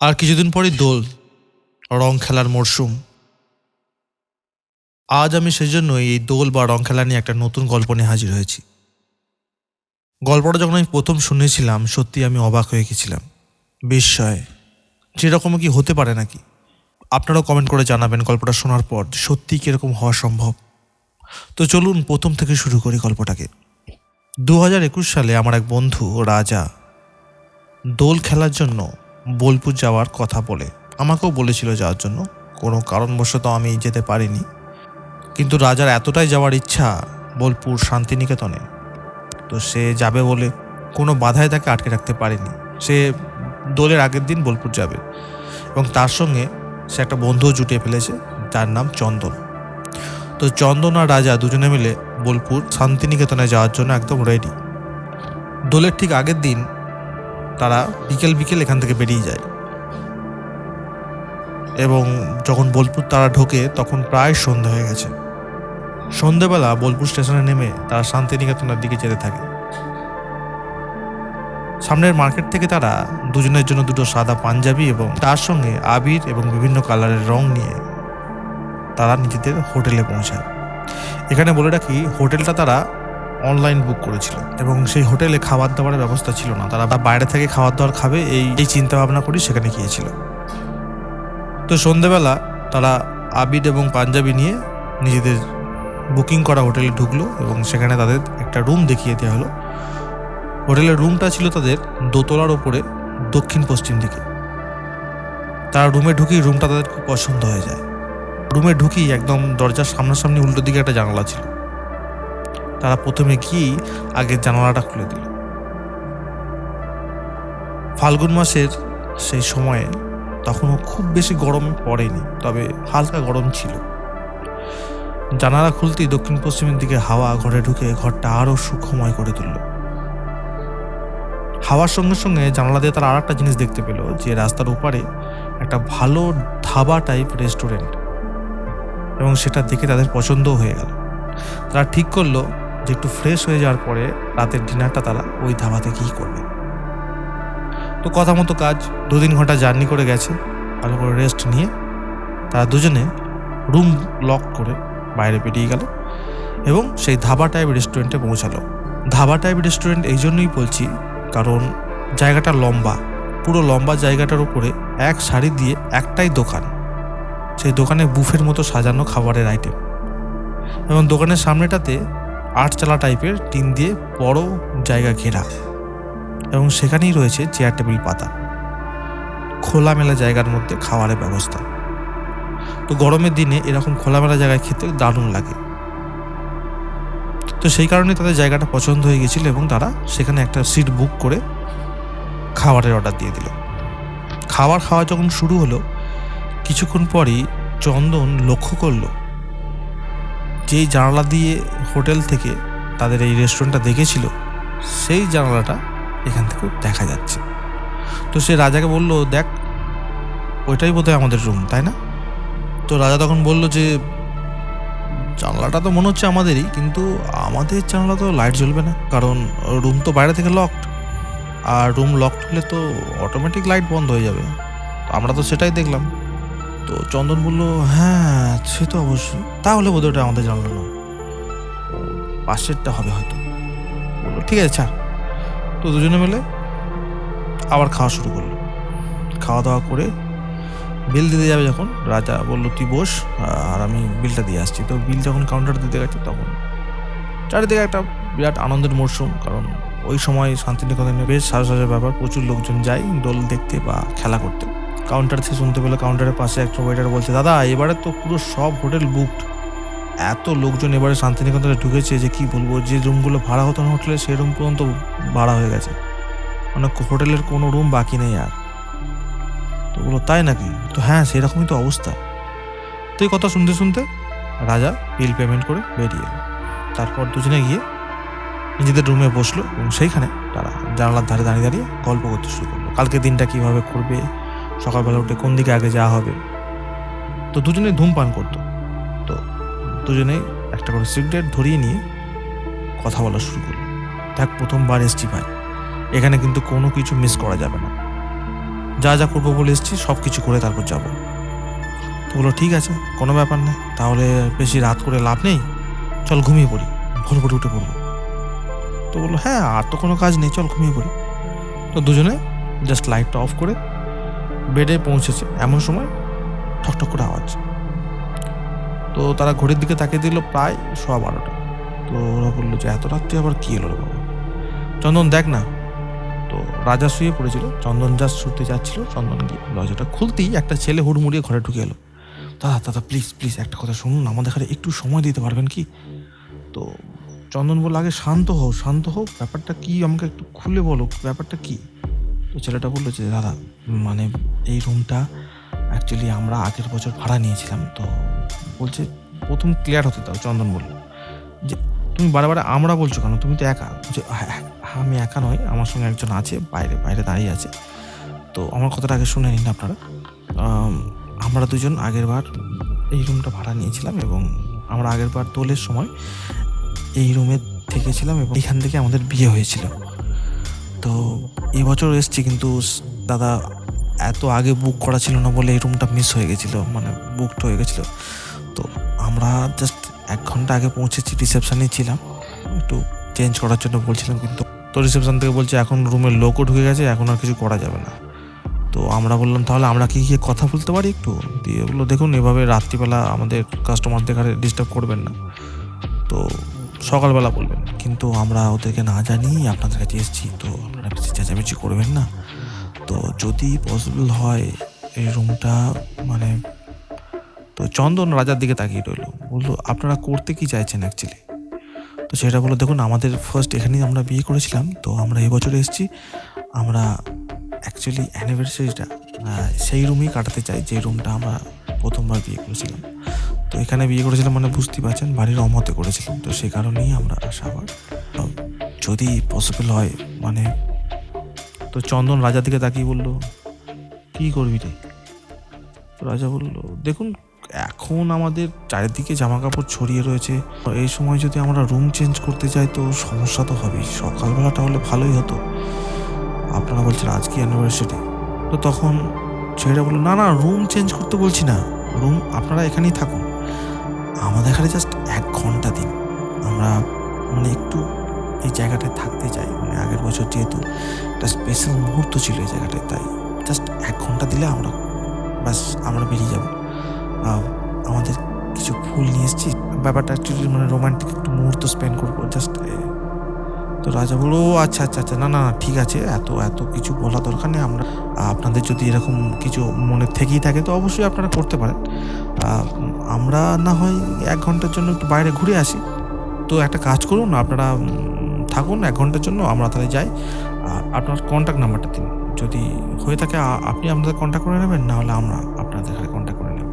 আর কিছুদিন পরই দোল, রং খেলার মরশুম। আজ আমি সেজন্যই এই দোল বা রং খেলা নিয়ে একটা নতুন গল্প নিয়ে হাজির হয়েছি। গল্পটা যখন আমি প্রথম শুনেছিলাম সত্যি আমি অবাক হয়ে গেছিলাম। বিস্ময় সেরকম কি হতে পারে নাকি? আপনারাও কমেন্ট করে জানাবেন গল্পটা শোনার পর, যে সত্যিই কীরকম হওয়া সম্ভব। তো চলুন প্রথম থেকে শুরু করি গল্পটাকে। দু হাজার একুশ সালে আমার এক বন্ধু, রাজা, দোল খেলার জন্য বোলপুর যাওয়ার কথা বলে। আমাকেও বলেছিল যাওয়ার জন্য। কোনো কারণবশত আমি যেতে পারিনি। কিন্তু রাজার এতটাই যাওয়ার ইচ্ছা বোলপুর শান্তিনিকেতনে। তো সে যাবে বলে কোনো বাধায় তাকে আটকে রাখতে পারেনি। সে দোলের আগের দিন বোলপুর যাবে এবং তার সঙ্গে সে একটা বন্ধুও জুটিয়ে ফেলেছে, যার নাম চন্দন। তো চন্দন আর রাজা দুজনে মিলে বোলপুর শান্তিনিকেতনে যাওয়ার জন্য একদম রেডি দোলের ঠিক আগের দিন তারা বিকেল বিকেল এখান থেকে বেরিয়ে যায়। এবং যখন বোলপুর তারা ঢোকে, তখন প্রায় সন্ধ্যা হয়ে গেছে। সন্ধেবেলা বোলপুর স্টেশনে নেমে তারা শান্তিনিকেতনের দিকে যেতে থাকে। সামনের মার্কেট থেকে তারা দুজনের জন্য দুটো সাদা পাঞ্জাবি এবং তার সঙ্গে আবির এবং বিভিন্ন কালারের রং নিয়ে তারা নিজেদের হোটেলে পৌঁছায়। এখানে বলে রাখি, হোটেলটা তারা অনলাইন বুক করেছিল। এবং সেই হোটেলে খাবার দাবারের ব্যবস্থা ছিল না। তারা বাইরে থেকে খাবার দাবার খাবে, এই এই চিন্তা ভাবনা করেই সেখানে গিয়েছিল। তো সন্ধেবেলা তারা আবির এবং পাঞ্জাবি নিয়ে নিজেদের বুকিং করা হোটেলে ঢুকলো এবং সেখানে তাদের একটা রুম দেখিয়ে দেওয়া হলো। হোটেলের রুমটা ছিল তাদের দোতলার ওপরে, দক্ষিণ পশ্চিম দিকে। তারা রুমে ঢুকেই রুমটা তাদের খুব পছন্দ হয়ে যায়। রুমে ঢুকেই একদম দরজার সামনাসামনি উল্টো দিকে একটা জানালা ছিল। তারা প্রথমে গিয়েই আগে জানালাটা খুলে দিল। ফাল্গুন মাসের সেই সময়ে তখনও খুব বেশি গরম পড়েনি, তবে হালকা গরম ছিল। জানালা খুলতেই দক্ষিণ পশ্চিমের দিকে হাওয়া ঘরে ঢুকে ঘরটা আরও সুখময় করে তুলল। হাওয়ার সঙ্গে সঙ্গে জানালা দিয়ে তারা আর একটা জিনিস দেখতে পেল, যে রাস্তার ওপারে একটা ভালো ধাবা টাইপ রেস্টুরেন্ট এবং সেটা দেখে তাদের পছন্দও হয়ে গেল। তারা ঠিক করল যে একটু ফ্রেশ হয়ে যাওয়ার পরে রাতের ডিনারটা তারা ওই ধাবাতে গিয়ে করবে। তো কথা মতো কাজ দু তিন ঘণ্টা জার্নি করে গেছে, ভালো করে রেস্ট নিয়ে তারা দুজনে রুম লক করে বাইরে বেরিয়ে গেল এবং সেই ধাবা টাইপ রেস্টুরেন্টে পৌঁছালো। ধাবা টাইপ রেস্টুরেন্ট এই জন্যই বলছি, কারণ জায়গাটা লম্বা, পুরো লম্বা জায়গাটার উপরে এক শাড়ি দিয়ে একটাই দোকান। সেই দোকানে বুফের মতো সাজানো খাবারের আইটেম এবং দোকানের সামনেটাতে আটচালা টাইপের টিন দিয়ে বড় জায়গা ঘেরা এবং সেখানেই রয়েছে চেয়ার টেবিল পাতা। খোলামেলা জায়গার মধ্যে খাবারের ব্যবস্থা। তো গরমের দিনে এরকম খোলামেলা জায়গায় খেতে দারুণ লাগে। তো সেই কারণে তাদের জায়গাটা পছন্দ হয়ে গেছিল এবং তারা সেখানে একটা সিট বুক করে খাবারের অর্ডার দিয়ে দিল। খাবার খাওয়া যখন শুরু হলো, কিছুক্ষণ পরই চন্দন লক্ষ্য করল যেই জানালা দিয়ে হোটেল থেকে তাদের এই রেস্টুরেন্টটা দেখেছিল, সেই জানালাটা এখান থেকেও দেখা যাচ্ছে। তো সে রাজাকে বলল, দেখ, ওইটাই বোধহয় আমাদের রুম তাই না? তো রাজা তখন বলল যে, জানলাটা তো মনে হচ্ছে আমাদেরই, কিন্তু আমাদের জানলা তো লাইট জ্বলবে না, কারণ রুম তো বাইরে থেকে লকড আর রুম লকড হলে তো অটোমেটিক লাইট বন্ধ হয়ে যাবে। আমরা তো সেটাই দেখলাম। তো চন্দন বলল হ্যাঁ সে তো অবশ্যই। তাহলে বোধহয় ওটা আমাদের জানলা ও, পাশেরটা হবে হয়তো। বলল ঠিক আছে ছাড়। তো দুজনে মিলে আবার খাওয়া শুরু করল। খাওয়া দাওয়া করে বিল দিতে যাবে যখন রাজা বলল তুই বস আর আমি বিলটা দিয়ে আসছি। তো বিল যখন কাউন্টার দিতে গেছে তখন চারিদিকে একটা বিরাট আনন্দের মরশুম কারণ ওই সময় শান্তিনিকেতনে বেশ সাজা সাজা ব্যাপার। প্রচুর লোকজন যায় দোল দেখতে বা খেলা করতে। কাউন্টার থেকে শুনতে পেল কাউন্টারের পাশে একটা ওয়েটার বলছে, দাদা, এবারে তো পুরো সব হোটেল বুকড এত লোকজন এবারে শান্তিনিকেতনে ঢুকেছে যে কি বলব, যে রুমগুলো ভাড়া হতো না হোটেলে, সেই রুম পর্যন্ত ভাড়া হয়ে গেছে। মানে হোটেলের কোনো রুম বাকি নেই আর। তো বলো, তাই নাকি? তো হ্যাঁ সেরকমই তো অবস্থা। তো এই কথা শুনতে শুনতে রাজা বিল পেমেন্ট করে বেরিয়ে এলো। তারপর দুজনে গিয়ে নিজেদের রুমে বসল এবং সেইখানে তারা জানালার ধারে দাঁড়িয়ে দাঁড়িয়ে গল্প করতে শুরু করল। কালকে দিনটা কীভাবে করবে সকালবেলা উঠে কোন দিকে আগে যাওয়া হবে? তো দুজনেই ধূমপান করতো। তো দুজনেই একটা করে সিগারেট ধরিয়ে নিয়ে কথা বলা শুরু করল। দেখ, প্রথমবার এসছি ভাই। এখানে কিন্তু কোনো কিছু মিস করা যাবে না। যা যা করব বলে এসছি, সব কিছু করে তারপর যাব। তো বলল, ঠিক আছে, কোনো ব্যাপার নেই। তাহলে বেশি রাত করে লাভ নেই। চল ঘুমিয়ে পড়ি। ভোর ভোর উঠে পড়ব তো বলল হ্যাঁ আর তো কোনো কাজ নেই, চল ঘুমিয়ে পড়ি। তো দুজনে জাস্ট লাইটটা অফ করে বেডে পৌঁছেছে। এমন সময় ঠকঠক করে আওয়াজ। তো তারা ঘড়ির দিকে তাকিয়ে দিল প্রায় সোয়া বারোটা। তো ওরা বলল যে, এত রাত্রে আবার কি এলো বাবা? চন্দন, দেখ না। তো রাজা শুয়ে পড়েছিল। চন্দন যা শুতে যাচ্ছিল, চন্দন গিয়ে দরজাটা খুলতেই একটা ছেলে হুড়মুড়িয়ে ঘরে ঢুকে এলো। দাদা দাদা প্লিজ প্লিজ একটা কথা শুনুন আমাদের ঘরে একটু সময় দিতে পারবেন কি? তো চন্দন বলল, আগে শান্ত হও শান্ত হও, ব্যাপারটা কি আমাকে একটু খুলে বলো, ব্যাপারটা কি? তো ছেলেটা বলল যে, দাদা মানে এই রুমটা অ্যাকচুয়ালি আমরা আগের বছর ভাড়া নিয়েছিলাম। তো বলছে প্রথম ক্লিয়ার হতে দাও। চন্দন বলল যে তুমি বারে বারে আমরা বলছো কেন? তুমি তো একা। যে হ্যাঁ হ্যাঁ, আমি একা নয় আমার সঙ্গে একজন আছে বাইরে বাইরে দাঁড়িয়ে আছে। তো আমার কথাটা আগে শুনে নিন আপনারা। আমরা দুজন আগের বার এই রুমটা ভাড়া নিয়েছিলাম এবং আমরা আগের বার সময় এই রুমে থেকেছিলাম এবং এখান থেকে আমাদের বিয়ে হয়েছিল। তো এবছর এসছি কিন্তু দাদা এত আগে বুক করা ছিল না বলে এই রুমটা মিস হয়ে গেছিল মানে বুকড হয়ে গেছিল। তো আমরা জাস্ট এক ঘণ্টা আগে পৌঁছেছি রিসেপশানেই ছিলাম। একটু চেঞ্জ করার জন্য বলছিলাম কিন্তু, তো রিসেপশন থেকে বলছে এখন রুমের লোকও ঢুকে গেছে, এখন আর কিছু করা যাবে না। তো আমরা বললাম, তাহলে আমরা কি গিয়ে কথা বলতে পারি একটু? দিয়ে বলল, দেখুন, এভাবে রাত্রিবেলা আমাদের কাস্টমারদের ঘরে ডিস্টার্ব করবেন না। তো সকালবেলা বলবেন, কিন্তু আমরা ওদেরকে না জানিয়ে আপনাদের কাছে এসেছি, তো আপনারা চেঁচামেচি করবেন না। তো যদি পসিবল হয়, এই রুমটা মানে তো চন্দন রাজার দিকে তাকিয়ে রইল। বলল, আপনারা করতে কি চাইছেন অ্যাকচুয়ালি তো সেটা বলল, দেখুন, আমাদের ফার্স্ট এখানেই আমরা বিয়ে করেছিলাম, তো আমরা এবছরে এসেছি। আমরা অ্যাকচুয়ালি অ্যানিভার্সারিটা সেই রুমেই কাটাতে চাই, যে রুমটা আমরা প্রথমবার বিয়ে করেছিলাম। তো এখানে বিয়ে করেছিলাম মানে বুঝতেই পারছেন, বাড়ির অমতে করেছিলাম। তো সেই কারণেই আমরা আসা আবার যদি পসিবল হয় মানে তো চন্দন রাজার দিকে তাকিয়ে বলল, কী করবি রে? রাজা বলল, দেখুন, এখন আমাদের চারিদিকে জামা কাপড় ছড়িয়ে রয়েছে। এই সময় যদি আমরা রুম চেঞ্জ করতে যাই তো সমস্যা তো হবেই। সকালবেলাটা হলে ভালোই হতো। আপনারা বলছেন আজকে অ্যানিভার্সারি তো তখন ছেলেটা বলল, না না রুম চেঞ্জ করতে বলছি না। রুম আপনারা এখানেই থাকুন। আমাদের এখানে জাস্ট এক ঘণ্টা দিন। আমরা মানে একটু এই জায়গাটায় থাকতে চাই। মানে আগের বছর যেহেতু একটা স্পেশাল মুহূর্ত ছিল এই জায়গাটায়, তাই জাস্ট এক ঘণ্টা দিলে আমরা ব্যাস আমরা বেরিয়ে যাব। আমাদের কিছু ফুল নিয়ে এসেছি। ব্যাপারটা অ্যাকচুয়ালি মানে রোমান্টিক একটু মুহূর্ত স্পেন্ড করব জাস্ট তো রাজা বলল আচ্ছা আচ্ছা আচ্ছা না না ঠিক আছে, এত এত কিছু বলা দরকার নেই, আমরা আপনাদের যদি এরকম কিছু মনে থেকেই থাকে, তো অবশ্যই আপনারা করতে পারেন। আমরা না হয় এক ঘণ্টার জন্য একটু বাইরে ঘুরে আসি। তো একটা কাজ করুন, আপনারা থাকুন, এক ঘণ্টার জন্য আমরা তাহলে যাই। আর আপনার কন্ট্যাক্ট নাম্বারটা দিন। যদি হয়ে থাকে আপনি আপনাদের কন্ট্যাক্ট করে নেবেন, না হলে আমরা আপনাদের সাথে কন্ট্যাক্ট করে নেব।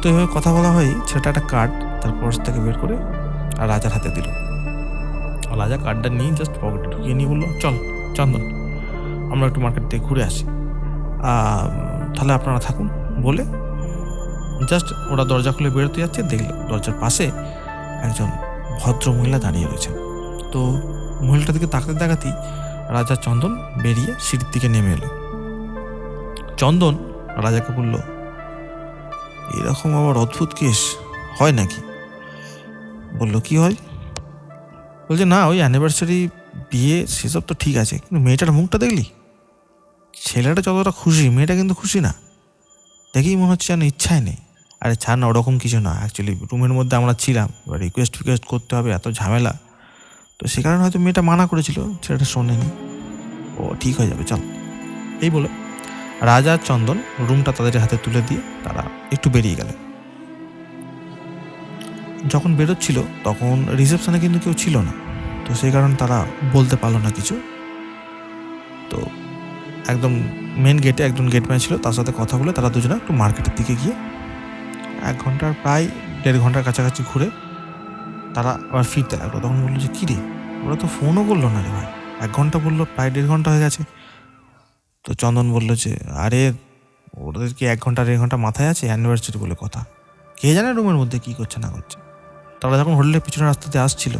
তো এভাবে কথা বলা হয়, ছেলেটা একটা কার্ড তার পার্স থেকে বের করে আর রাজার হাতে দিল। রাজা কার্ডটা নিয়ে জাস্ট পকেটে ঢুকিয়ে নিয়ে বলল, চল, চন্দন, আমরা একটু মার্কেট থেকে ঘুরে আসি। তাহলে আপনারা থাকুন, বলে জাস্ট ওরা দরজা খুলে বেরোতে যাচ্ছে, দেখল দরজার পাশে একজন ভদ্র মহিলা দাঁড়িয়ে রয়েছে তো মহিলাটার দিকে তাকাতে তাকাতেই রাজা চন্দন বেরিয়ে সিঁড়ির দিকে নেমে এলো। চন্দন রাজাকে বলল, এরকম আবার অদ্ভুত কেস হয় নাকি? বলল, কি হয়? বলছে, না, ওই অ্যানিভার্সারি বিয়ে, সেসব তো ঠিক আছে, কিন্তু মেয়েটার মুখটা দেখলি? ছেলেটা যতটা খুশি, মেয়েটা কিন্তু খুশি না। দেখেই মনে হচ্ছে যেন ইচ্ছাই নেই। আরে ছাড় না, ওরকম কিছু না। অ্যাকচুয়ালি রুমের মধ্যে আমরা ছিলাম রিকোয়েস্ট ফিকোয়েস্ট করতে হবে, এত ঝামেলা। তো সে কারণে হয়তো মেয়েটা মানা করেছিল, ছেলেটা শোনেনি। ও ঠিক হয়ে যাবে, চল। এই বলে রাজা চন্দন রুমটা তাদের হাতে তুলে দিয়ে তারা একটু বেরিয়ে গেলেন। যখন বেরোচ্ছিল, তখন রিসেপশনে কিন্তু কেউ ছিল না। তো সেই কারণে তারা বলতে পারল না কিছু। তো একদম মেন গেটে একজন গেটম্যান ছিল, তার সাথে কথা বলে তারা দুজনে একটু মার্কেটের দিকে গিয়ে এক ঘণ্টার প্রায় দেড় ঘণ্টার কাছাকাছি ঘুরে তারা আবার ফিরতে লাগল। তখন বলল যে কী রে ওরা তো ফোনও করল না রে ভাই। এক ঘণ্টা বলল, প্রায় দেড় ঘণ্টা হয়ে গেছে। তো চন্দন বলল যে, আরে, ওদের কি এক ঘণ্টা, দেড় ঘণ্টা মাথায় আছে? অ্যানিভার্সারি বলে কথা। কে জানে রুমের মধ্যে কী করছে, না করছে? তারা যখন হোটেলের পিছনের রাস্তাতে আসছিল,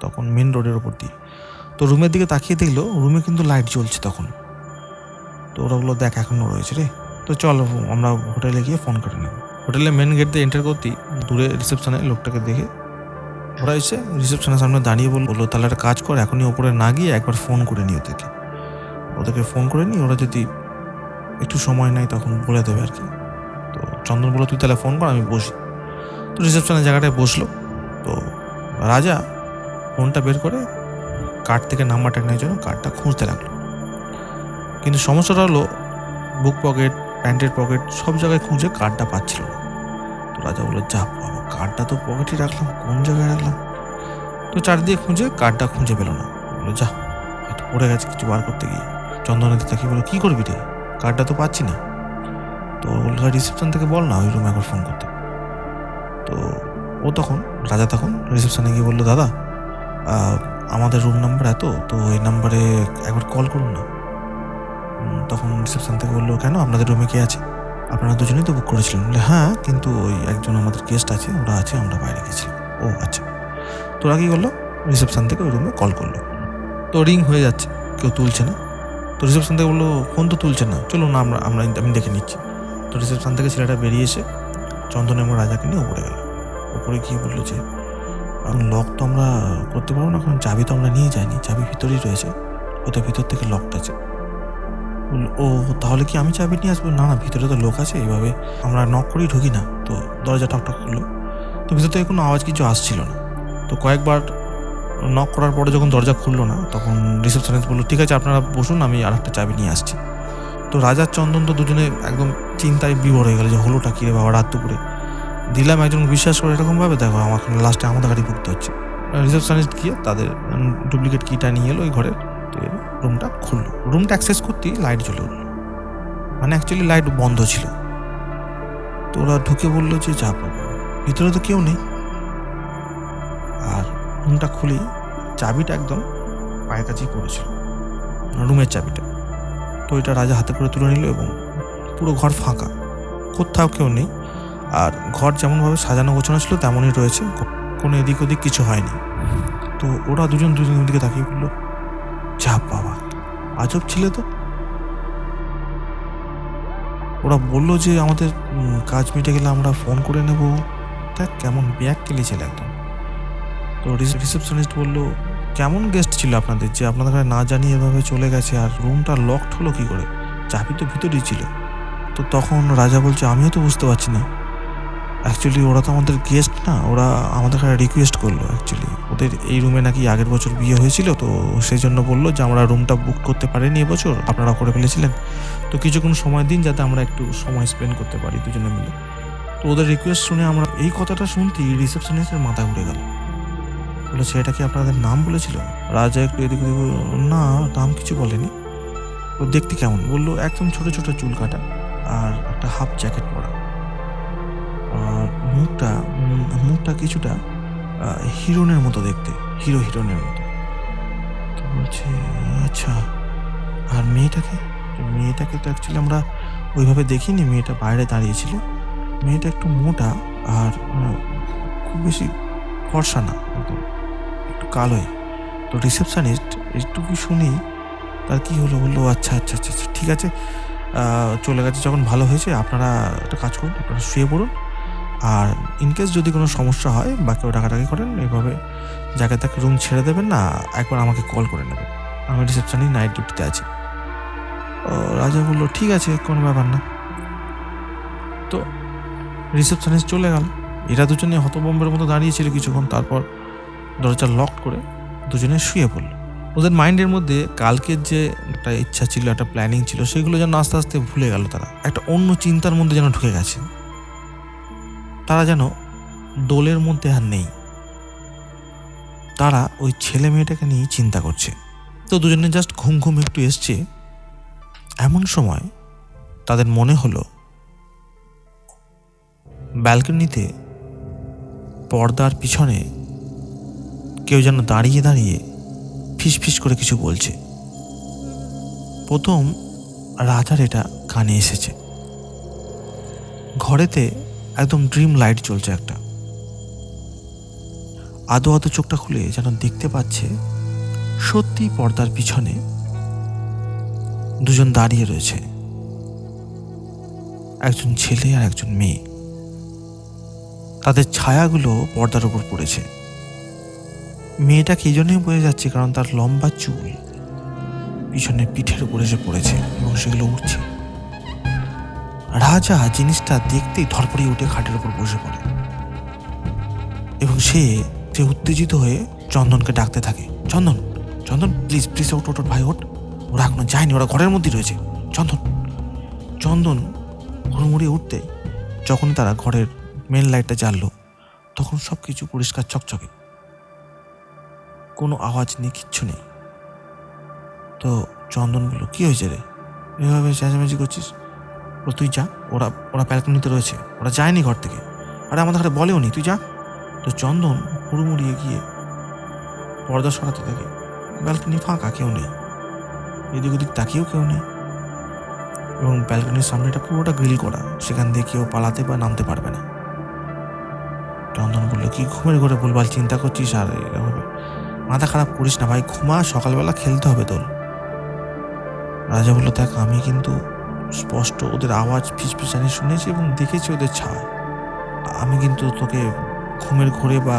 তখন মেন রোডের ওপর দিয়ে। তো রুমের দিকে তাকিয়ে দেখল রুমে কিন্তু লাইট জ্বলছে তখন। তো ওরা বলল, দেখ এখনও রয়েছে রে। তো চল, আমরা হোটেলে গিয়ে ফোন করে নেব। হোটেলে মেন গেট দিয়ে এন্টার করতেই দূরে রিসেপশনে লোকটাকে দেখে ওরা এসে রিসেপশনের সামনে দাঁড়িয়ে বলল বলল, তাহলে একটা কাজ কর, এখনই ওপরে না গিয়ে একবার ফোন করে নিই ওদেরকে। ওদেরকে ফোন করে নিই ওরা যদি একটু সময় নেয় তখন বলে দেবে আর কি। তো চন্দন বলল, তুই তাহলে ফোন কর, আমি বসি। তো রিসেপশনের জায়গাটায় বসল। তো রাজা ফোনটা বের করে কার্ড থেকে নাম্বারটা নেওয়ার জন্য কার্ডটা খুঁজতে লাগল। কিন্তু সমস্যাটা হলো বুক পকেট প্যান্টের পকেট সব জায়গায় খুঁজে কার্ডটা পাচ্ছিল না। রাজা বলল যা বাবা, কার্ডটা তো পকেটে রাখলাম, কোন জায়গায় রাখলাম? তো চারিদিকে খুঁজে কার্ডটা খুঁজে পেল না। বলল, যা হয়তো পড়ে গেছে কিছু বার করতে গিয়ে। চন্দনাদি তাকে বলল, কী করবি রে? কার্ডটা তো পাচ্ছি না। তো বলল রিসেপশন থেকে বল না, ওই রুমে একবার ফোন করতে। তো ও তখন, রাজা তখন রিসেপশনে গিয়ে বলল, দাদা আমাদের রুম নাম্বার এত, তো এই নাম্বারে একবার কল করুন না। তখন রিসেপশন থেকে বলল, কেন? আপনাদের রুমে কে আছে? আপনারা দুজনেই তো বুক করেছিলেন। বলে হ্যাঁ কিন্তু ওই একজন আমাদের গেস্ট আছে, ওরা আছে, আমরা বাইরে গেছিলাম ও আচ্ছা। তো ওরা কী করল? রিসেপশন থেকে ওই রুমে কল করল। তো রিং হয়ে যাচ্ছে, কেউ তুলছে না। তো রিসেপশন থেকে বলল, ফোন তো তুলছে না চলো না, আমরা আমরা আমি দেখে নিচ্ছি। তো রিসেপশন থেকে ছেলেটা বেরিয়ে এসে চন্দন এবং রাজাকে নিয়ে উপরে গেল। উপরে গিয়ে বলল যে কারণ লক তো আমরা করতে পারব না কারণ চাবি তো আমরা নিয়ে যাইনি, চাবি ভিতরেই রয়েছে। ওটা ভিতর থেকে লকটা আছে। ও, তাহলে কি আমি চাবি নিয়ে আসব? না না, ভিতরে তো লোক আছে, এইভাবে আমরা নক করেই ঢুকি না। তো দরজা টকটক করল। তো ভিতর থেকে কোনো আওয়াজ কিছু আসছিল না। তো কয়েকবার নক করার পরে যখন দরজা খুললো না, তখন রিসেপশনিস্ট বলল, ঠিক আছে, আপনারা বসুন, আমি আর একটা চাবি নিয়ে আসছি। তো রাজার চন্দন তো দুজনে একদম চিন্তায় বিভোর হয়ে গেল যে, হলোটা কী রে বাবা, রাত দুপুরে? দিলাম একজন বিশ্বাস করে, এরকমভাবে দেখো আমার লাস্টে আমাদের গাড়ি ভুগতে হচ্ছে। রিসেপশনিস্ট গিয়ে তাদের ডুপ্লিকেট কিটা নিয়ে এলো ওই ঘরের। রুমটা খুললো। রুমটা অ্যাক্সেস করতেই লাইট জ্বলে উঠল। মানে অ্যাকচুয়ালি লাইট বন্ধ ছিল। তো ওরা ঢুকে বলল যে, যা ভিতরে তো কেউ নেই। আর রুমটা খুলেই চাবিটা একদম পায়ের কাছেই পড়েছিল। রুমের চাবিটা। তো এটা রাজা হাতে করে তুলে নিল এবং পুরো ঘর ফাঁকা। কোথাও কেউ নেই। আর ঘর যেমনভাবে সাজানো গোছানো ছিল, তেমনই রয়েছে। কোনো এদিক ওদিক কিছু হয়নি। তো ওরা দুজন দুজনের দিকে তাকিয়ে বলল যা বাবা। আজব ছিল তো। ওরা বলল যে আমাদের কাজ মিটে গেলে আমরা ফোন করে নেব। দেখ কেমন ব্যাগ কেলি ছিল একদম তো রিসেপশনিস্ট বলল, কেমন গেস্ট ছিল আপনাদের? যে আপনাদের না জানিয়ে এভাবে চলে গেছে আর রুমটা লকড হলো কি করে? চাবি তো ভিতরেই ছিল। তো তখন রাজা বলছে, আমিও তো বুঝতে পারছি না। অ্যাকচুয়ালি ওরা তো আমাদের গেস্ট না, ওরা আমাদের কাছে রিকোয়েস্ট করল অ্যাকচুয়ালি ওদের এই রুমে নাকি আগের বছর বিয়ে হয়েছিল, তো সেই জন্য বলল যে আমরা রুমটা বুক করতে পারিনি এবছর, আপনারা করে ফেলেছিলেন। তো কিছুক্ষণ সময় দিন যাতে আমরা একটু সময় স্পেন্ড করতে পারি দুজনে মিলে। তো ওদের রিকোয়েস্ট শুনে আমরা এই কথাটা শুনতেই রিসেপশনিস্টের মাথা ঘুরে গেল। বলেছে এটা কি আপনাদের নাম বলেছিল? রাজা একটু এদিক না, নাম কিছু বলেনি। ও দেখতে কেমন? বলল, একদম ছোট ছোট চুল কাটা আর একটা হাফ জ্যাকেট পরা। আর মুখটা মুখটা কিছুটা আহ, হিরোনের মতো দেখতে হিরো হিরোনের মতো। তো বলছে আচ্ছা আর মেয়েটাকে? মেয়েটাকে তো অ্যাকচুয়ালি আমরা ওইভাবে দেখিনি মেয়েটা বাইরে দাঁড়িয়েছিল। মেয়েটা একটু মোটা আর খুব বেশি ফর্সা না একটু কালোই। তো রিসেপশনিস্ট একটুকু শুনি তার কি হলো? বলল আচ্ছা আচ্ছা আচ্ছা আচ্ছা ঠিক আছে। চলে গেছে যখন ভালো হয়েছে আপনারা একটা কাজ করুন আপনারা শুয়ে পড়ুন আর ইনকেস যদি কোনো সমস্যা হয় বা কেউ ডাকাডাকি করেন এইভাবে যাকে তাকে রুম ছেড়ে দেবেন না, একবার আমাকে কল করে নেবেন। আমি রিসেপশনে নাইট ডিউটিতে আছি। ও, রাজা বলল, ঠিক আছে, কোনো ব্যাপার না। তো রিসেপশনিস্ট চলে গেল। এরা দুজনে হতবম্বের মতো দাঁড়িয়েছিল কিছুক্ষণ, তারপর দরজা লক করে দুজনে শুয়ে পড়ল। ওদের মাইন্ডের মধ্যে কালকের যে একটা ইচ্ছা ছিল, একটা প্ল্যানিং ছিল, সেগুলো যেন আস্তে আস্তে ভুলে গেল তারা। একটা অন্য চিন্তার মধ্যে যেন ঢুকে গেছে। তারা যেন দোলের মধ্যে আর নেই। তারা ওই ছেলে মেয়েটাকে নিয়েই চিন্তা করছে। তো দুজনে জাস্ট ঘুম ঘুম একটু এসছে। এমন সময় তাদের মনে হলো, ব্যালকনিতে পর্দার পিছনে কেউ যেন দাঁড়িয়ে দাঁড়িয়ে ফিস ফিস করে কিছু বলছে। প্রথম রাজার এটা কানে এসেছে। ঘরেতে একদম ড্রিম লাইট চলছে একটা। আদো আদো চোখটা খুলে যেন দেখতে পাচ্ছে সত্যি পর্দার পিছনে দুজন দাঁড়িয়ে রয়েছে। একজন ছেলে আর একজন মেয়ে। তাদের ছায়াগুলো পর্দার উপর পড়েছে। মেয়েটাকে এই জন্যই বোঝা যাচ্ছে? কারণ তার লম্বা চুল পিছনে পিঠের উপরে এসে পড়েছে এবং সেগুলো উঠছে রাজা জিনিসটা দেখতেই ধরপড়িয়ে উঠে খাটের উপর বসে পড়ে। এবং সে সে উত্তেজিত হয়ে চন্দনকে ডাকতে থাকে, চন্দন চন্দন প্লিজ প্লিজ ওট ওট ভাই, ওঠ। ওরা এখনও যায়নি, ওরা ঘরের মধ্যেই রয়েছে। চন্দন চন্দন হুড়মুড়িয়ে উঠতে যখনই তারা ঘরের মেন লাইটটা জ্বাললো, তখন সব কিছু পরিষ্কার চকচকে। কোনো আওয়াজ নেই, কিচ্ছু নেই। তো চন্দন বলল কি হয়েছে রে? এভাবে চেঁচামেচি করছিস? ও তুই যা, ওরা ওরা ব্যালকনিতে রয়েছে, ওরা যায়নি ঘর থেকে। আরে, আমাদের ঘরে বলেও নি, তুই যা। তো চন্দন হুড়মুড়িয়ে গিয়ে পর্দা সরাতে থাকে। ব্যালকনি ফাঁকা, কেউ নেই। এদিক ওদিক তাকিয়েও কেউ নেই। এবং ব্যালকনির সামনেটা পুরোটা গ্রিল করা, সেখান দিয়ে কেউ পালাতে বা নামতে পারবে না। চন্দন বলল, কি ঘুমের ঘরে ভুলভাল চিন্তা করছিস? আর হবে মাথা খারাপ করিস না ভাই, ঘুমা, সকালবেলা খেলতে হবে তোর রাজা বলল, দেখ, আমি কিন্তু স্পষ্ট ওদের আওয়াজ ফিসফিসানি শুনেছি এবং দেখেছি ওদের ছায়া। আমি কিন্তু তোকে ঘুমের ঘোরে বা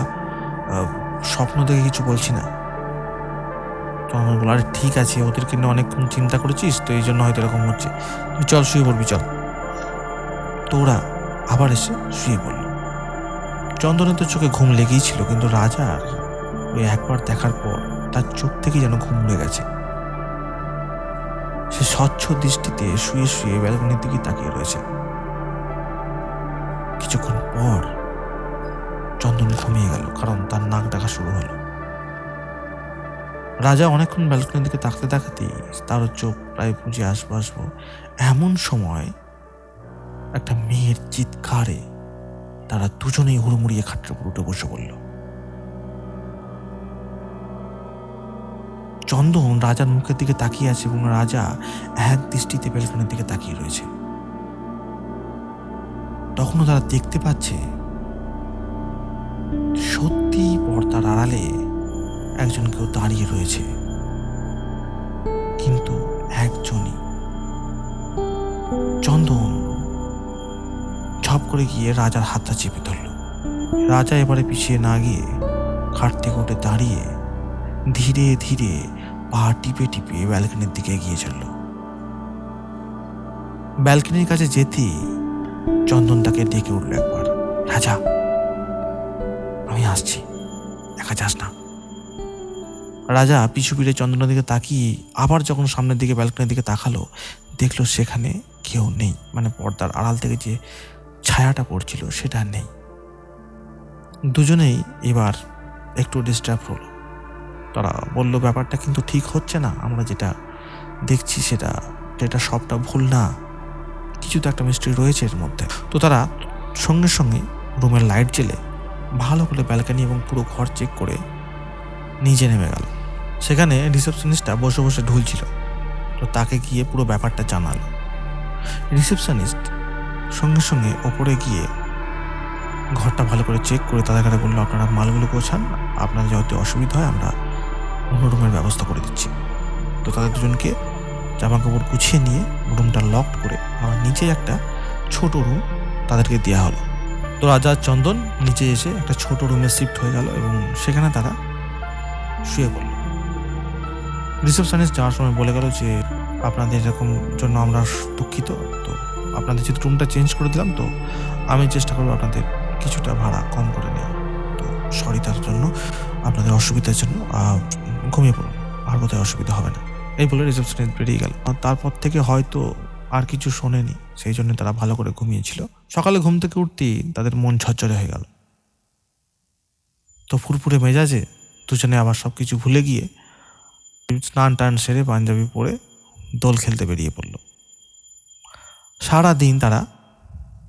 স্বপ্ন দেখে কিছু বলছি না। চন্দন বলল আরে ঠিক আছে, ওদেরকে নিয়ে অনেকক্ষণ চিন্তা করেছিস, তো এই জন্য হয়তো এরকম হচ্ছে। তুই চল, শুয়ে পড়বি, চল। তো ওরা আবার এসে শুয়ে পড়ল। চন্দনের তো চোখে ঘুম লেগেই ছিল, কিন্তু রাজার ওই একবার দেখার পর তার চোখ থেকে যেন ঘুম উড়ে গেছে। সে স্বচ্ছ দৃষ্টিতে শুয়ে শুয়ে ব্যালকনির দিকে তাকিয়ে রয়েছে। কিছুক্ষণ পর চন্দন ঘুমিয়ে গেল, কারণ তার নাক দেখা শুরু হলো। রাজা অনেকক্ষণ ব্যালকনির দিকে তাকতে তাকাতেই তারও চোখ প্রায় বুঝে আসব আসব এমন সময় একটা মেয়ের চিৎকারে তারা দুজনেই হুড়মুড়িয়ে খাটের উপর উঠে বসে পড়ল। চন্দন রাজার মুখের দিকে তাকিয়ে আছে এবং রাজা এক দৃষ্টিতে ব্যালকনির দিকে তাকিয়ে রয়েছে। তখনও তারা দেখতে পাচ্ছে সত্যি পর্দার আড়ালে একজন কেউ দাঁড়িয়ে রয়েছে। কিন্তু একজনই। চন্দন ঝপ করে গিয়ে রাজার হাতটা চেপে ধরল। রাজা এবারে পিছিয়ে না গিয়ে খাট থেকে উঠে দাঁড়িয়ে ধীরে ধীরে পা টিপে টিপে ব্যালকনির দিকে এগিয়ে চলল। ব্যালকনির কাছে যেতেই চন্দন তাকে ডেকে উঠল একবার। রাজা, আমি আসছি। একা যাস না। রাজা পিছু পিঠে চন্দনের দিকে তাকিয়ে আবার যখন সামনের দিকে ব্যালকনির দিকে তাকালো, দেখল সেখানে কেউ নেই। মানে পর্দার আড়াল থেকে যে ছায়াটা পড়ছিল, সেটা নেই। দুজনেই এবার একটু ডিস্টার্ব হলো। তারা বলল, ব্যাপারটা কিন্তু ঠিক হচ্ছে না। আমরা যেটা দেখছি সেটা সেটা সবটা ভুল না। কিছু তো একটা মিস্ট্রি রয়েছে এর মধ্যে। তো তারা সঙ্গে সঙ্গে রুমের লাইট জ্বেলে ভালো করে ব্যালকানি এবং পুরো ঘর চেক করে নিচে নেমে গেল। সেখানে রিসেপশনিস্টটা বসে বসে ঢুলছিল। তো তাকে গিয়ে পুরো ব্যাপারটা জানালো। রিসেপশনিস্ট সঙ্গে সঙ্গে ওপরে গিয়ে ঘরটা ভালো করে চেক করে তাদের কাছে বলল, আপনারা মালগুলো গোছান। আপনার যদি অসুবিধা হয়, আমরা অন্য রুমের ব্যবস্থা করে দিচ্ছি। তো তাদের দুজনকে জামা কাপড় গুছিয়ে নিয়ে রুমটা লক করে আবার নিচে একটা ছোট রুম তাদেরকে দেওয়া হলো। তো রাজা চন্দন নিচে এসে একটা ছোট রুমে শিফট হয়ে গেল এবং সেখানে তারা শুয়ে পড়ল। রিসেপশনিস্ট যাওয়ার সময় বলে গেল যে, আপনাদের এরকম জন্য আমরা দুঃখিত। তো আপনাদের যেহেতু রুমটা চেঞ্জ করে দিলাম, তো আমি চেষ্টা করব আপনাদের কিছুটা ভাড়া কম করে নেওয়া তো সরি তার জন্য। আপনাদের অসুবিধার জন্য ঘুমিয়ে পড়ুন। আর বোধহয় অসুবিধা হবে না। এই বলে রিসেপশনিস্ট বেরিয়ে গেল। তারপর থেকে হয়তো আর কিছু শোনেনি, সেই জন্য তারা ভালো করে ঘুমিয়েছিল। সকালে ঘুম থেকে উঠতেই তাদের মন ঝরঝরে হয়ে গেল। তো ফুরফুরে মেজাজে দুজনে আবার সব কিছু ভুলে গিয়ে স্নান টান সেরে পাঞ্জাবি পরে দোল খেলতে বেরিয়ে পড়ল। সারা দিন তারা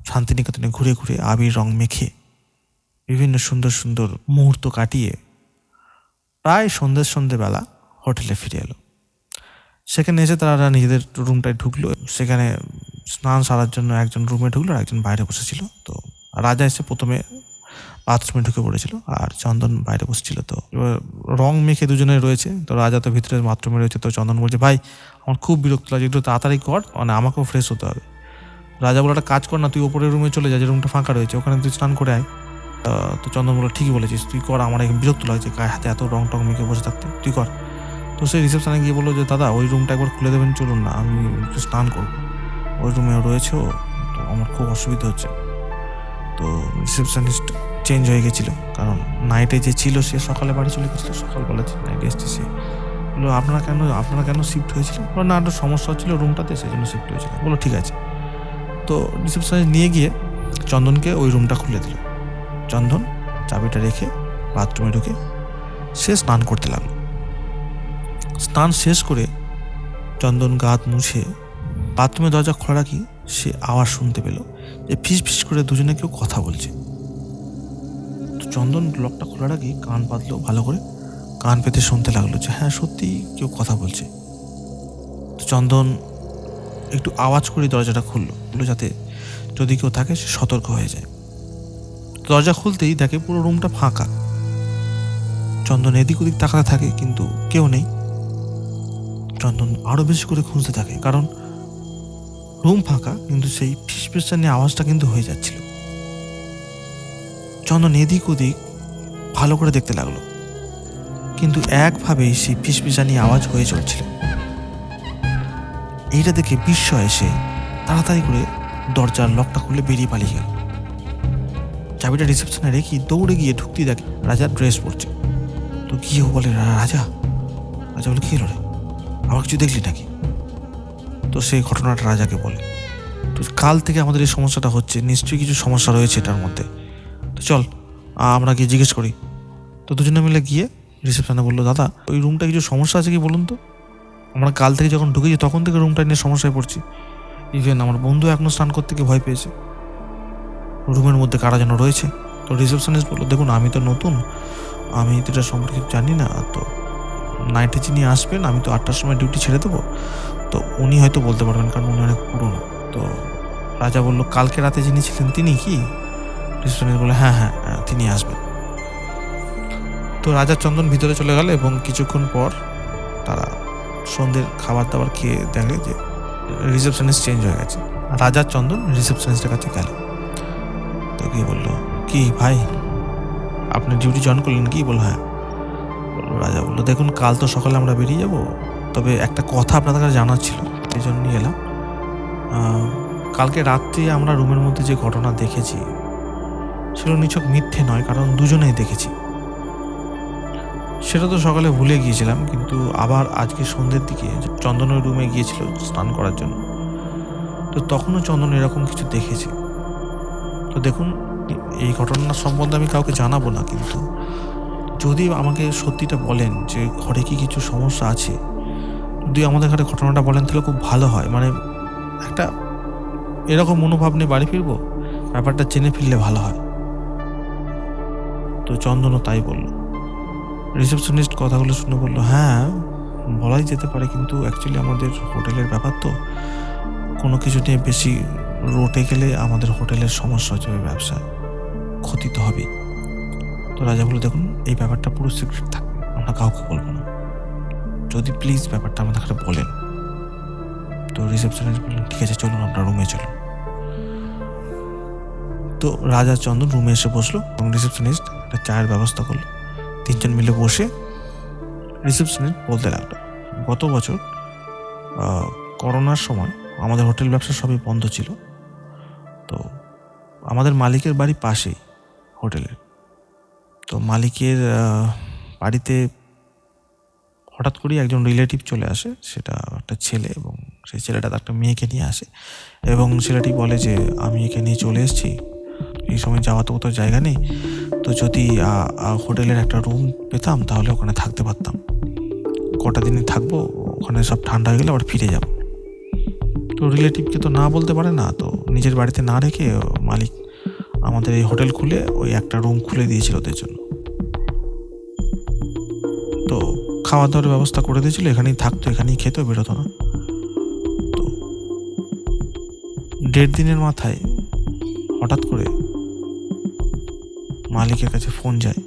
শান্তিনিকেতনে ঘুরে ঘুরে আবির রং মেখে বিভিন্ন সুন্দর সুন্দর মুহূর্ত কাটিয়ে প্রায় সন্ধ্যে সন্ধ্যেবেলা হোটেলে ফিরে এলো। সেখানে এসে তারা নিজেদের রুমটায় ঢুকলো সেখানে স্নান সারার জন্য একজন রুমে ঢুকলো আর একজন বাইরে বসেছিল। তো রাজা এসে প্রথমে বাথরুমে ঢুকে পড়েছিল আর চন্দন বাইরে বসছিল। তো এবার রং মেখে দুজনে রয়েছে। তো রাজা তো ভিতরে বাথরুমে রয়েছে। তো চন্দন বলছে, ভাই, আমার খুব বিরক্ত লাগে একটু তাড়াতাড়ি কর মানে আমাকেও ফ্রেশ হতে হবে। রাজা বলে, একটা কাজ কর না, তুই ওপরের রুমে চলে যা, যে রুমটা ফাঁকা রয়েছে, ওখানে তুই স্নান করে আয়। তো চন্দন বলে ঠিকই বলেছিস, তুই কর, আমার এখন বিরক্ত লাগছে, গায়ে হাতে এত রং টং মেখে বসে থাকতে, তুই কর। তো সেই রিসেপশনে গিয়ে বলল যে, দাদা, ওই রুমটা একবার খুলে দেবেন, চলুন না, আমি একটু স্নান করব। ওই রুমে রয়েছে তো আমার খুব অসুবিধা হচ্ছে। তো রিসেপশনিস্ট চেঞ্জ হয়ে গেছিল, কারণ নাইটে যে ছিল, সে সকালে বাড়ি চলে গেছিল সকালবেলা নাইটে এসছে সে। বলল, আপনারা কেন আপনারা কেন শিফট হয়েছিল? বলল, না, একটা সমস্যা হচ্ছিল রুমটাতে সেই জন্য শিফট হয়েছিল। বলো ঠিক আছে। তো রিসেপশনে নিয়ে গিয়ে চন্দনকে ওই রুমটা খুলে দিল। চন্দন, চাবিটা রেখে বাথরুমে ঢুকে সে স্নান করতে লাগল। স্নান শেষ করে চন্দন গা হাত মুছে বাথরুমের দরজা খোলা রাখি সে আওয়াজ শুনতে পেল যে ফিস ফিস করে দুজনে কেউ কথা বলছে। তো চন্দন লকটা খোলা রাখি কান পাতলো ভালো করে, কান পেতে শুনতে লাগল যে হ্যাঁ সত্যি কেউ কথা বলছে। তো চন্দন একটু আওয়াজ করে দরজাটা খুললো খুললো যাতে যদি কেউ থাকে সে সতর্ক হয়ে যায়। দরজা খুলতেই দেখে পুরো রুমটা ফাঁকা। চন্দন এদিক ওদিক তাকাতে থাকে, কিন্তু কেউ নেই। চন্দন আরও বেশি করে খুঁজতে থাকে, কারণ রুম ফাঁকা, কিন্তু সেই ফিসফিসটা নিয়ে আওয়াজটা কিন্তু হয়ে যাচ্ছিল। চন্দন এদিক ওদিক ভালো করে দেখতে লাগল, কিন্তু একভাবেই সেই ফিস ফিসফিসানি আওয়াজ হয়ে চলছিল। এইটা দেখে বিস্ময় এসে তাড়াতাড়ি করে দরজার লকটা খুলে বেরিয়ে পালিয়ে গেল। চাবিটা রিসেপশনে রেখে দৌড়ে গিয়ে ঢুকতে দেখে রাজার ড্রেস পরছে। তো গিয়ে ও বলে রাজা? রাজা বলে, কি হলো রে? আবার কিছু দেখলি নাকি? তো সেই ঘটনাটা রাজাকে বলে। তো কাল থেকে আমাদের এই সমস্যাটা হচ্ছে, নিশ্চয়ই কিছু সমস্যা রয়েছে এটার মধ্যে। তো চল আমরা গিয়ে জিজ্ঞেস করি। তো দুজনে মিলে গিয়ে রিসেপশনে বলল, দাদা, ওই রুমটা কিছু সমস্যা আছে কি বলুন তো? আমরা কাল থেকে যখন ঢুকেছি, তখন থেকে রুমটা নিয়ে সমস্যায় পড়ছি। ইভেন আমার বন্ধু এখনও স্নান করতে গিয়ে ভয় পেয়েছে। রুমের মধ্যে কারা যেন রয়েছে। তো রিসেপশনিস্ট বলল, দেখুন, আমি তো নতুন। আমি তো এটা সম্পর্কে জানি না, তো নাইটে যিনি আসবেন, আমি তো আটটার সময় ডিউটি ছেড়ে দেবো। তো উনি হয়তো বলতে পারবেন, কারণ উনি অনেক পুরনো। তো রাজা বলল, কালকে রাতে যিনি ছিলেন, তিনি কি? রিসেপশনিস্ট বলে হ্যাঁ হ্যাঁ তিনি আসবেন। তো রাজা চন্দন ভিতরে চলে গেল এবং কিছুক্ষণ পর তারা সন্ধ্যের খাবার দাবার খেয়ে দেখে যে রিসেপশনিস্ট চেঞ্জ হয়ে গেছে। রাজা চন্দন রিসেপশনিস্টের কাছে গেল। তো গিয়ে বলল? কি ভাই? আপনি ডিউটি জয়েন করলেন কি বলল? হ্যাঁ। রাজা বলল, দেখুন, কাল তো সকালে আমরা বেরিয়ে যাব। তবে একটা কথা আপনাদের কাছে জানার ছিল। এই জন্য এলাম। কালকে রাত্রে আমরা রুমের মধ্যে যে ঘটনা দেখেছি সেটা নিছক মিথ্যে নয়, কারণ দুজনেই দেখেছি। সেটা তো সকালে ভুলে গিয়েছিলাম, কিন্তু আবার আজকে সন্ধ্যের দিকে চন্দনের রুমে গিয়েছিল স্নান করার জন্য, তো তখনও চন্দন এরকম কিছু দেখেছে। তো দেখুন, এই ঘটনা সম্বন্ধে আমি কাউকে জানাব না কিন্তু। যদি আমাকে সত্যিটা বলেন যে ঘরে কি কিছু সমস্যা আছে, যদি আমাদের ঘরে ঘটনাটা বলেন তাহলে খুব ভালো হয়। মানে একটা এরকম মনোভাব নিয়ে বাড়ি ফিরবো, ব্যাপারটা জেনে ফিরলে ভালো হয়। তো চন্দনও তাই বলল। রিসেপশনিস্ট কথাগুলো শুনে বলল হ্যাঁ বলাই যেতে পারে কিন্তু অ্যাকচুয়ালি আমাদের হোটেলের ব্যাপার তো। কোনো কিছু নিয়ে বেশি রোটে গেলে আমাদের হোটেলের সমস্যা হচ্ছে ওই ব্যবসায় ক্ষতি তো হবেই। তো রাজা বলে দেখুন, এই ব্যাপারটা পুরো সিক্রেট থাকবে আমরা কাউকে বলব না। যদি প্লিজ ব্যাপারটা আমাদের কাছে বলেন। তো রিসেপশনিস্ট বললেন, ঠিক আছে, চলুন আপনার রুমে চলুন। তো রাজা চন্দন রুমে এসে বসল এবং রিসেপশনিস্ট একটা চায়ের ব্যবস্থা করল। তিনজন মিলে বসে রিসেপশনিস্ট বলতে লাগল, গত বছর করোনার সময় আমাদের হোটেল ব্যবসা সবই বন্ধ ছিল। আমাদের মালিকের বাড়ি পাশেই হোটেলের তো মালিকের বাড়িতে হঠাৎ করেই একজন রিলেটিভ চলে আসে, সেটা একটা ছেলে এবং সেই ছেলেটা তার একটা মেয়েকে নিয়ে আসে এবং ছেলেটি বলে যে, আমি একে নিয়ে চলে এসেছি, এই সময় যাওয়া তো কোথাও জায়গা নেই, তো যদি হোটেলের একটা রুম পেতাম তাহলে ওখানে থাকতে পারতাম। কটা দিনে থাকব, ওখানে সব ঠান্ডা হয়ে গেলে আবার ফিরে যাব। তো রিলেটিভকে তো না বলতে পারে না, তো নিজের বাড়িতে না রেখে মালিক আমাদের এই হোটেল খুলে ওই একটা রুম খুলে দিয়েছিল ওদের জন্য। তো খাওয়া দাওয়ার ব্যবস্থা করে দিয়েছিল, এখানেই থাকতো, এখানেই খেতো, বেরোতো না। তো দেড় দিনের মাথায় হঠাৎ করে মালিকের কাছে ফোন যায়,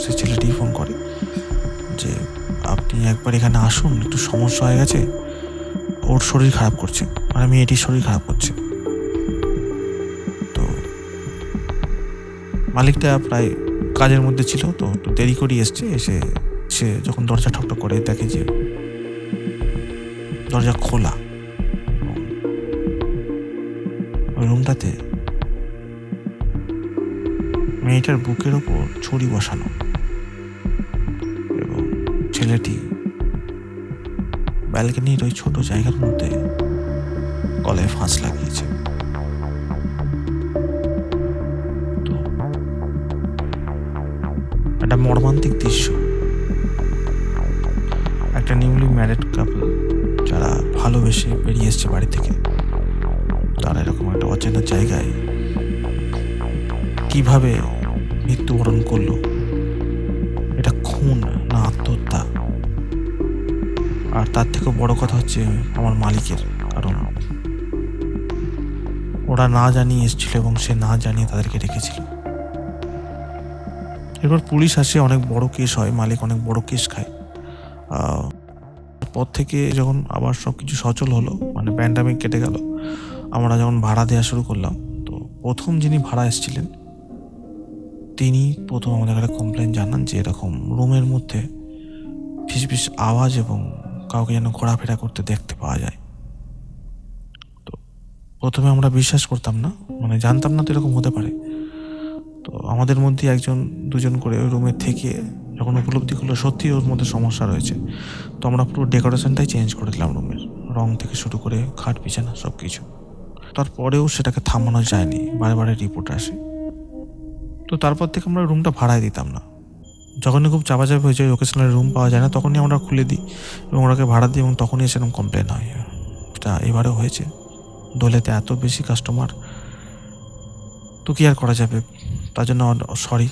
সে ছেলেটি ফোন করে যে, আপনি একবার এখানে আসুন, একটু সমস্যা হয়ে গেছে, ওর শরীর খারাপ করছে মানে মেয়েটির শরীর খারাপ করছে। মালিকটা প্রায় কাজের মধ্যে ছিল, তো দেরি করে এসছে। এসে সে যখন দরজা ঠকঠক করে দেখে যে দরজা খোলা। ওই রুমটাতে মেয়েটার বুকের ওপর ছুরি বসানো এবং ছেলেটি ব্যালকনির ওই ছোট জায়গার মধ্যে গলায় ফাঁস লাগিয়েছে। একটা মর্মান্তিক দৃশ্য। একটা নিউলি ম্যারিড কাপল যারা ভালোবেসে বেরিয়ে এসছে বাড়ি থেকে, তারা এরকম একটা অচেনা জায়গায় কীভাবে মৃত্যুবরণ করল? এটা খুন না আত্মহত্যা? আর তার থেকেও বড় কথা হচ্ছে আমার মালিকের কারণ। ওরা না জানিয়ে এসেছিল এবং সে না জানিয়ে তাদেরকে রেখেছিল। এরপর পুলিশ আসে, অনেক বড় কেস হয়, মালিক অনেক বড় কেস খায়। পর থেকে যখন আবার সব কিছু সচল হলো মানে প্যান্ডামিক কেটে গেল, আমরা যখন ভাড়া দেওয়া শুরু করলাম, তো প্রথম যিনি ভাড়া এসেছিলেন, তিনি প্রথম আমাদের কাছে কমপ্লেন জানান যে এরকম রুমের মধ্যে ফিস ফিস আওয়াজ এবং কাউকে যেন ঘোরাফেরা করতে দেখতে পাওয়া যায়। তো প্রথমে আমরা বিশ্বাস করতাম না মানে জানতাম না তো এরকম হতে পারে। তো আমাদের মধ্যে একজন, দুজন করে ওই রুমে থেকে যখন উপলব্ধি করল সত্যি ওর মধ্যে সমস্যা রয়েছে। তো আমরা পুরো ডেকোরেশনটাই চেঞ্জ করে দিলাম রুমের রং থেকে শুরু করে খাট, বিছানা সব কিছু তারপরেও সেটাকে থামানো যায়নি। বারে বারে রিপোর্ট আসে। তো তারপর থেকে আমরা রুমটা ভাড়ায় দিতাম না। যখনই খুব চাপাচাপি যায় লোকেশনের রুম পাওয়া যায় না, তখনই আমরা খুলে দিই এবং ওনাকে ভাড়া দিই এবং তখনই সেরকম কমপ্লেন হয়। এটা এবারেও হয়েছে। দোলেতে এত বেশি কাস্টমার তো কি আর করা যাবে? তার জন্য সরি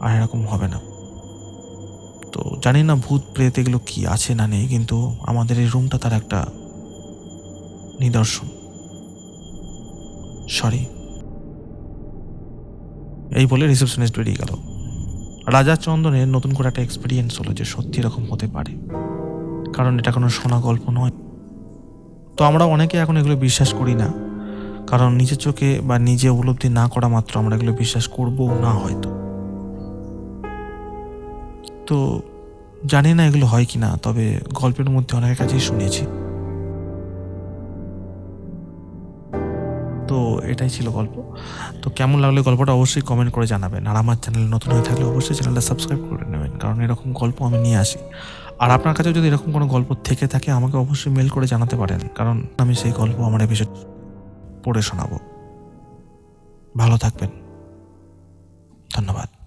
আর এরকম হবে না। তো জানি না ভূত প্রেত এগুলো কি আছে না নেই, কিন্তু আমাদের এই রুমটা তার একটা নিদর্শন। সরি এই বলে রিসেপশনিস্ট বেরিয়ে গেল। রাজা চন্দনের নতুন করে একটা এক্সপিরিয়েন্স হলো যে সত্যি এরকম হতে পারে। কারণ এটা কোনো শোনা গল্প নয়। তো আমরা অনেকে এখন এগুলো বিশ্বাস করি না। কারণ নিজের চোখে বা নিজে উপলব্ধি না করা মাত্র আমরা এগুলো বিশ্বাস করব না হয়তো। তো জানি না এগুলো হয় কি না তবে গল্পের মধ্যে অনেকের কাছেই শুনেছি। তো এটাই ছিল গল্প। তো কেমন লাগলে গল্পটা অবশ্যই কমেন্ট করে জানাবেন। আর আমার চ্যানেল নতুন হয়ে থাকলে অবশ্যই চ্যানেলটা সাবস্ক্রাইব করে নেবেন, কারণ এরকম গল্প আমি নিয়ে আসি। আর আপনার কাছে যদি এরকম কোনো গল্প থেকে থাকে, আমাকে অবশ্যই মেল করে জানাতে পারেন, কারণ আমি সেই গল্প আমার এপিসোড পড়ে শোনাব। ভালো থাকবেন। ধন্যবাদ।